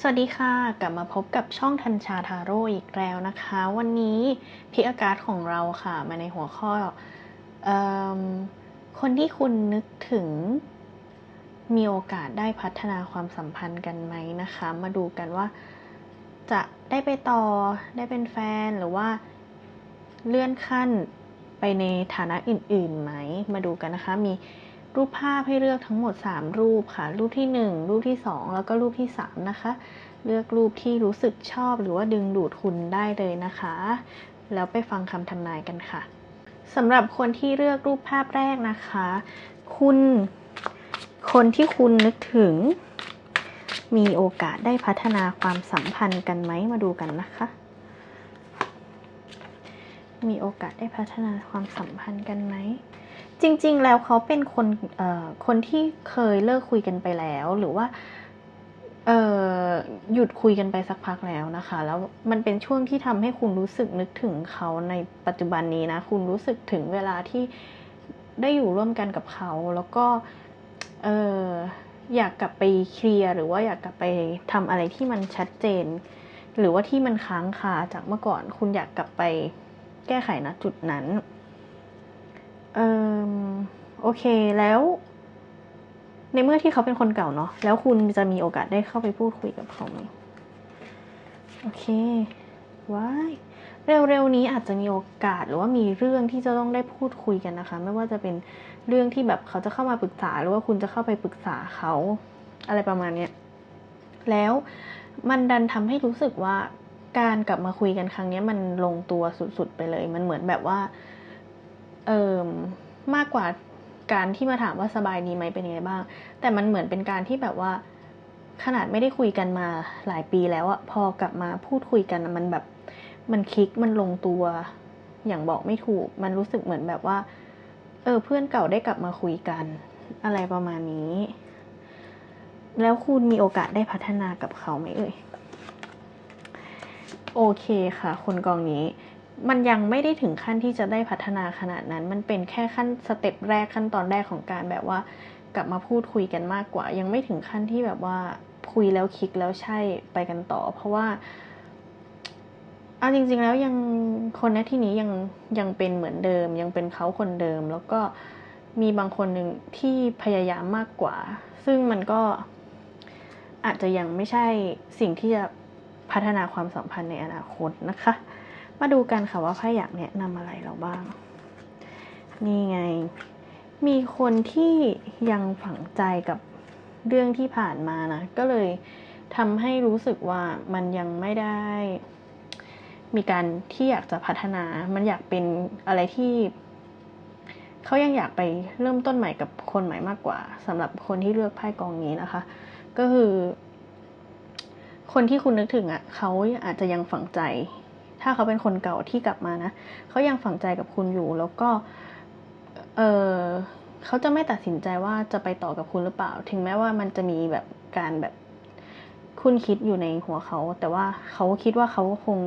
สวัสดีค่ะ กลับมาพบกับช่องทันชาทาโร่อีกแล้วนะคะ วันนี้พิกอากาศของเราค่ะ มาในหัวข้ออคนที่คุณนึกถึงมีโอกาสได้พัฒนาความสัมพันธ์กันไหมนะคะ มาดูกันว่าจะได้ไปต่อได้เป็นแฟนหรือว่าเลื่อนขั้นไปในฐานะอื่นๆไหม มาดูกันนะคะมี รูปภาพให้เลือกทั้งหมด 3 รูปค่ะ รูปที่ 1 รูปที่ 2 แล้วก็รูปที่ 3 นะคะ เลือกรูปที่รู้สึกชอบหรือว่าดึงดูดคุณได้เลยนะคะ แล้วไปฟังคำทำนายกันค่ะสำหรับคนที่เลือกรูปภาพแรกนะคะ คุณ คนที่คุณนึกถึง มีโอกาสได้พัฒนาความสัมพันธ์กันไหมมาดูกันนะคะ มีโอกาสได้พัฒนาความสัมพันธ์กันไหม จริง ๆ แล้วเขาเป็นคนคนที่เคยเลิกคุยกันไปแล้ว หรือว่าหยุดคุยกันไปสักพักแล้วนะคะ แล้วมันเป็นช่วงที่ทำให้คุณรู้สึกนึกถึงเขาในปัจจุบันนี้นะ คุณรู้สึกถึงเวลาที่ได้อยู่ร่วมกันกับเขา แล้วก็เอออยากกลับไปเคลียร์หรือว่าอยากกลับไปทำอะไรที่มันชัดเจน หรือว่าที่มันค้างคาจากเมื่อก่อน คุณอยากกลับไปแก้ไขณจุดนั้น เออโอเคแล้ว ในเมื่อที่เขาเป็นคนเก่าเนาะแล้วคุณจะมีโอกาสได้เข้าไปพูดคุยกับเขาไหมโอเคว้ายเร็วๆนี้อาจจะมีโอกาสหรือว่ามีเรื่องที่จะต้องได้พูดคุยกันนะคะ ไม่ว่าจะเป็นเรื่องที่แบบเขาจะเข้ามาปรึกษา หรือว่าคุณจะเข้าไปปรึกษาเขาอะไรประมาณเนี้ยแล้วมันดันทำให้รู้สึกว่าการกลับมาคุยกันครั้งนี้มันลงตัวสุดๆไปเลย มันเหมือนแบบว่า เอมมากกว่าการที่มาถามว่าสบายดีไหมเป็นยังไงบ้าง แต่มันเหมือนเป็นการที่แบบว่า ขนาดไม่ได้คุยกันมาหลายปีแล้วอะพอกลับมาพูดคุยกันมันแบบ มันคลิกมันลงตัว อย่างบอกไม่ถูก มันรู้สึกเหมือนแบบว่า เออเพื่อนเก่าได้กลับมาคุยกัน อะไรประมาณนี้ แล้วคุณมีโอกาสได้พัฒนากับเขาไหมเอ่ยโอเคค่ะ คนกองนี้ มันยังไม่ได้ถึงขั้นที่จะได้พัฒนาขนาดนั้น มันเป็นแค่ขั้นสเต็ปแรกขั้นตอนแรกของการแบบว่ากลับมาพูดคุยกันมากกว่า ยังไม่ถึงขั้นที่แบบว่าคุยแล้วคลิกแล้วใช่ไปกันต่อ เพราะว่าเอาจริง ๆ แล้วยังคนในที่นี้ยังยังเป็นเหมือนเดิม ยังเป็นเขาคนเดิม แล้วก็มีบางคนหนึ่งที่พยายามมากกว่า ซึ่งมันก็อาจจะยังไม่ใช่สิ่งที่จะพัฒนาความสัมพันธ์ในอนาคตนะคะ มาดูกันค่ะว่าไพ่อยากแนะนำอะไรเราบ้าง นี่ไง มีคนที่ยังฝังใจกับเรื่องที่ผ่านมานะ ก็เลยทำให้รู้สึกว่ามันยังไม่ได้ มีการที่อยากจะพัฒนา มันอยากเป็นอะไรที่เขายังอยากไปเริ่มต้นใหม่กับคนใหม่มากกว่าสำหรับคนที่เลือกไพ่กองนี้นะคะ ก็คือ คนที่คุณนึกถึงอะ่ะเขาอาจจะยังฝังใจ ถ้าเขาเป็นคนเก่าที่กลับมานะเขายังฝังใจกับคุณอยู่แล้วก็เออเขาจะไม่ตัดสินใจว่าจะไปต่อกับคุณหรือเปล่า ถึงแม้ว่ามันจะมีแบบการแบบคุณคิดอยู่ในหัวเขา แต่ว่าเขาคิดว่าเขาคง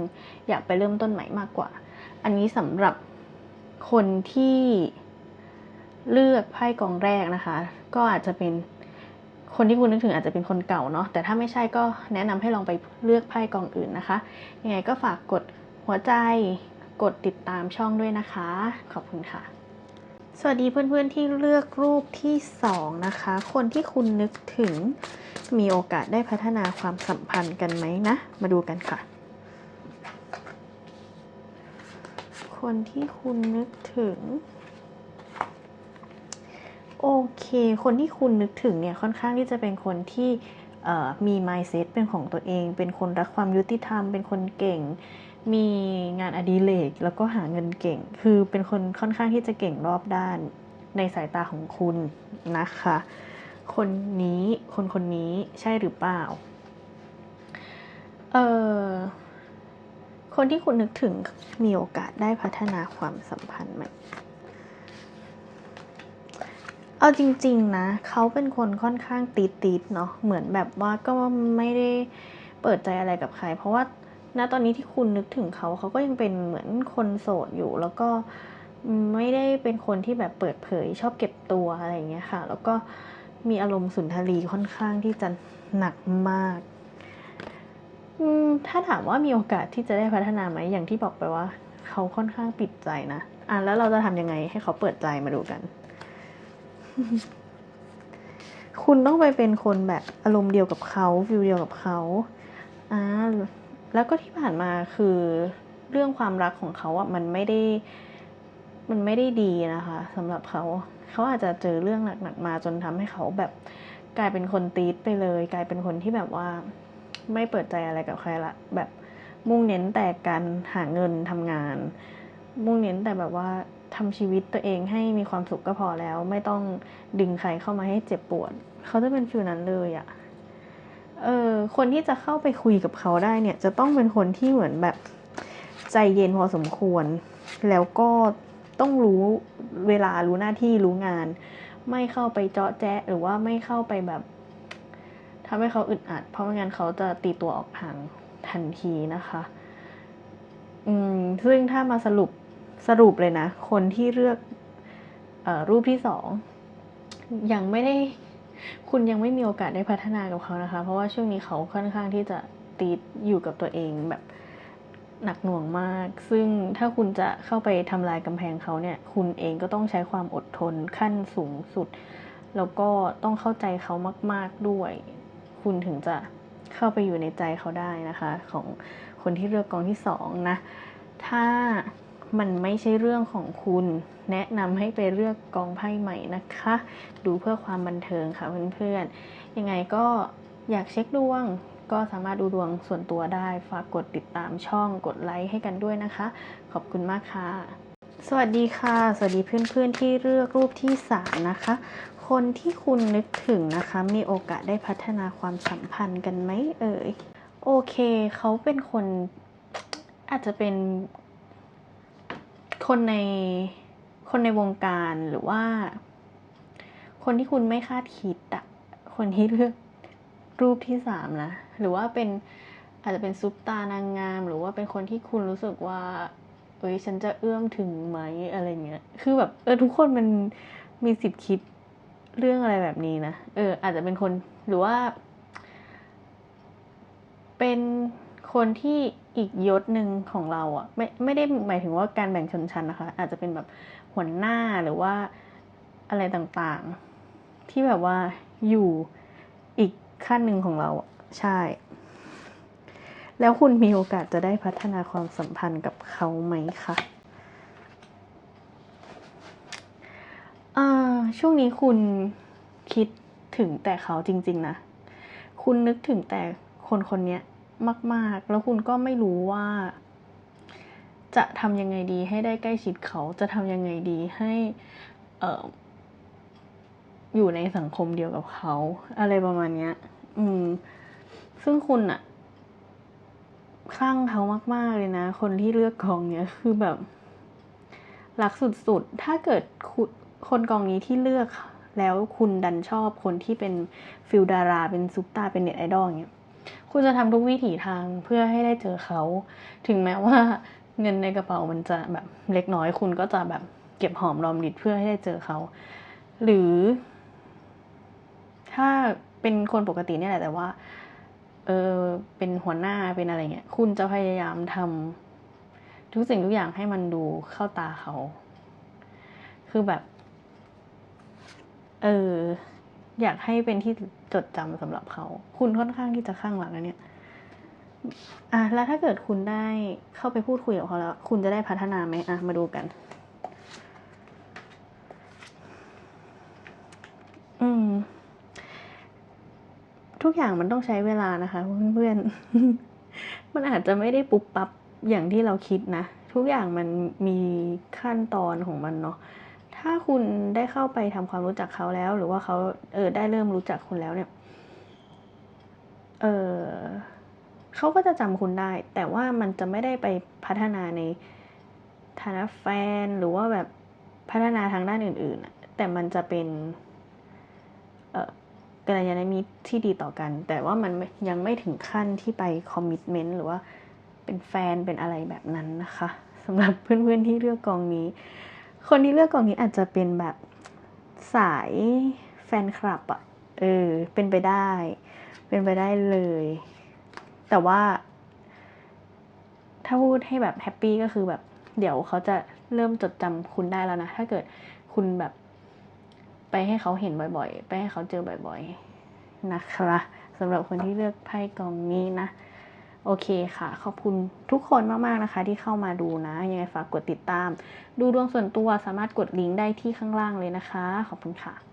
อยากไปเริ่มต้นใหม่มากกว่า อันนี้สำหรับคนที่เลือกไพ่กองแรกนะคะ ก็อาจจะเป็นคนที่คุณนึกถึงอาจจะเป็นคนเก่าเนาะแต่ถ้าไม่ใช่ก็แนะนำให้ลองไปเลือกไพ่กองอื่นนะคะยังไงก็ฝากกด หัวใจกดติดตามช่องด้วยนะคะ ขอบคุณค่ะ สวัสดีเพื่อนๆที่เลือกรูปที่สองนะคะ คนที่คุณนึกถึงมีโอกาสได้พัฒนาความสัมพันธ์กันไหมนะ มาดูกันค่ะ คนที่คุณนึกถึง โอเค คนที่คุณนึกถึงเนี่ยค่อนข้างที่จะเป็นคนที่มี mindset เป็นของตัวเอง เป็นคนรักความยุติธรรม เป็นคนเก่ง มีงานอดิเรกแล้วก็หาเงินเก่ง คือเป็นคนค่อนข้างที่จะเก่งรอบด้านในสายตาของคุณนะคะ คนนี้คนคนนี้ใช่หรือเปล่า เออคนที่คุณนึกถึงมีโอกาสได้พัฒนาความสัมพันธ์ไหมเอาจริง ๆ นะ เขาเป็นคนค่อนข้างตีดๆเนาะ เหมือนแบบว่าก็ไม่ได้เปิดใจอะไรกับใคร เพราะว่า ณตอนนี้ที่คุณนึกถึงเขาเขาก็ยังเป็นเหมือนคนโสดอยู่ แล้วก็ไม่ได้เป็นคนที่แบบเปิดเผย ชอบเก็บตัวอะไรอย่างเงี้ยค่ะ แล้วก็มีอารมณ์สุนทรีค่อนข้างที่จะหนักมากถ้าถามว่ามีโอกาสที่จะได้พัฒนาไหมอย่างที่บอกไปว่า เขาค่อนข้างปิดใจนะอะแล้วเราจะทำยังไงให้เขาเปิดใจมาดูกัน คุณต้องไปเป็นคนแบบอารมณ์เดียวกับเขาฟิลเดียวกับเขาอ่า แล้วก็ที่ผ่านมาคือเรื่องความรักของเขาอะมันไม่ได้มันไม่ได้ดีนะคะสำหรับเขาเขาอาจจะเจอเรื่องหนักๆมาจนทำให้เขาแบบกลายเป็นคนตีดไปเลย กลายเป็นคนที่แบบว่าไม่เปิดใจอะไรกับใครละแบบมุ่งเน้นแต่การหาเงินทำงาน มุ่งเน้นแต่แบบว่าทำชีวิตตัวเองให้มีความสุขก็พอแล้ว ไม่ต้องดึงใครเข้ามาให้เจ็บปวด เขาจะเป็นฟิลนั้นเลยอะ เออคนที่จะเข้าไปคุยกับเขาได้เนี่ย จะต้องเป็นคนที่เหมือนแบบใจเย็นพอสมควร แล้วก็ต้องรู้เวลารู้หน้าที่รู้งาน ไม่เข้าไปเจาะแจ๊ะ หรือว่าไม่เข้าไปแบบทำให้เขาอึดอัด เพราะไม่งั้นเขาจะตีตัวออกห่างทันทีนะคะ อืมซึ่งถ้ามาสรุปสรุปเลยนะ คนที่เลือกออรูปที่สองยังไม่ได้ คุณยังไม่มีโอกาสได้พัฒนากับเขานะคะ เพราะว่าช่วงนี้เขาค่อนข้างที่จะตีอยู่กับตัวเองแบบหนักหน่วงมาก ซึ่งถ้าคุณจะเข้าไปทำลายกำแพงเขาเนี่ย คุณเองก็ต้องใช้ความอดทนขั้นสูงสุด แล้วก็ต้องเข้าใจเขามาก ๆด้วย คุณถึงจะเข้าไปอยู่ในใจเขาได้นะคะ ของคนที่เลือกกองที่สองนะ ถ้า มันไม่ใช่เรื่องของคุณ แนะนำให้ไปเลือกกองไพ่ใหม่นะคะ ดูเพื่อความบันเทิงค่ะเพื่อนๆ ยังไงก็อยากเช็คดวงก็สามารถดูดวงส่วนตัวได้ ฝากกดติดตามช่องกดไลค์ให้กันด้วยนะคะ ขอบคุณมากค่ะ สวัสดีค่ะ สวัสดีเพื่อนๆที่เลือกรูปที่สามนะคะ คนที่คุณนึกถึงนะคะ มีโอกาสได้พัฒนาความสัมพันธ์กันไหมเอ่ย โอเค เขาเป็นคนอาจจะเป็น คนในคนในวงการหรือว่า คนที่คุณไม่คาดคิดอะคนที่เลือกรูปที่สามนะ หรือว่าเป็นอาจจะเป็นซุปตานางงาม หรือว่าเป็นคนที่คุณรู้สึกว่าเอ้ยฉันจะเอื้อมถึงไหมอะไรเงี้ย คือแบบเออทุกคนมันมีสิทธิ์คิดเรื่องอะไรแบบนี้นะ เออ อาจจะเป็นคนหรือว่า เป็นคนที่อีกยศหนึ่งของเราอะ่ะไม่ไม่ได้หมายถึงว่าการแบ่งชนชั้นนะคะ อาจจะเป็นแบบหัวหน้าหรือว่าอะไรต่างๆ ที่แบบว่าอยู่อีกขั้นหนึ่งของเราใช่ แล้วคุณมีโอกาสจะได้พัฒนาความสัมพันธ์กับเขาไหมคะช่วงนี้คุณคิดถึงแต่เขาจริง ๆ นะ คุณนึกถึงแต่คนคนนี้ มาก ๆ แล้วคุณก็ไม่รู้ว่า จะทำยังไงดีให้ได้ใกล้ชิดเขาจะทำยังไงดีให้เอออยู่ในสังคมเดียวกับเขา อะไรประมาณเนี้ย อืม ซึ่งคุณอะคลั่งเขามาก ๆ เลยนะ คนที่เลือกกองเนี้ยคือแบบรักสุด ๆ ถ้าเกิดคนกองนี้ที่เลือกแล้วคุณดันชอบคนที่เป็นฟิลดารา เป็นซุปตา เป็นเน็ตไอดอลเงี้ย คุณจะทำทุกวิถีทางเพื่อให้ได้เจอเขา ถึงแม้ว่าเงินในกระเป๋ามันจะแบบเล็กน้อย คุณก็จะแบบเก็บหอมรอมริบเพื่อให้ได้เจอเขา หรือ ถ้าเป็นคนปกติเนี่ยแหละแต่ว่า เออเป็นหัวหน้าเป็นอะไรเงี้ย คุณจะพยายามทำทุกสิ่งทุกอย่างให้มันดูเข้าตาเขา คือแบบ เออ อยากให้เป็นที่จดจำสำหรับเขา คุณค่อนข้างที่จะข้างหลังนะเนี่ยอะแล้วถ้าเกิดคุณได้เข้าไปพูดคุยกับเขาแล้ว คุณจะได้พัฒนาไหมอะมาดูกัน อืม ทุกอย่างมันต้องใช้เวลานะคะเพื่อนๆ มันอาจจะไม่ได้ปุ๊บปั๊บอย่างที่เราคิดนะ ทุกอย่างมันมีขั้นตอนของมันเนาะ ถ้าคุณได้เข้าไปทำความรู้จักเขาแล้ว หรือว่าเขาเออได้เริ่มรู้จักคุณแล้วเนี่ย เออเขาก็จะจำคุณได้ แต่ว่ามันจะไม่ได้ไปพัฒนาในฐานะแฟนหรือว่าแบบพัฒนาทางด้านอื่นๆแต่มันจะเป็น เออกัลยาณมิตรที่ดีต่อกัน แต่ว่ามันยังไม่ถึงขั้นที่ไปคอมมิชเมนต์หรือว่าเป็นแฟนเป็นอะไรแบบนั้นนะคะสำหรับเพื่อนๆที่เลือกกองนี้ คนที่เลือกกองนี้อาจจะเป็นแบบสายแฟนคลับอะเออ เป็นไปได้ เป็นไปได้เลย แต่ว่า ถ้าพูดให้แบบแฮปปี้ก็คือแบบ เดี๋ยวเขาจะเริ่มจดจำคุณได้แล้วนะ ถ้าเกิดคุณแบบไปให้เขาเห็นบ่อยๆ ไปให้เขาเจอบ่อยๆ นะคะสำหรับคนที่เลือกไพ่กองนี้นะ โอเคค่ะ ขอบคุณทุกคนมาก ๆ นะคะ ที่เข้ามาดูนะ ยังไงฝากกดติดตาม ดูดวงส่วนตัวสามารถกดลิงก์ได้ที่ข้างล่างเลยนะคะ ขอบคุณค่ะ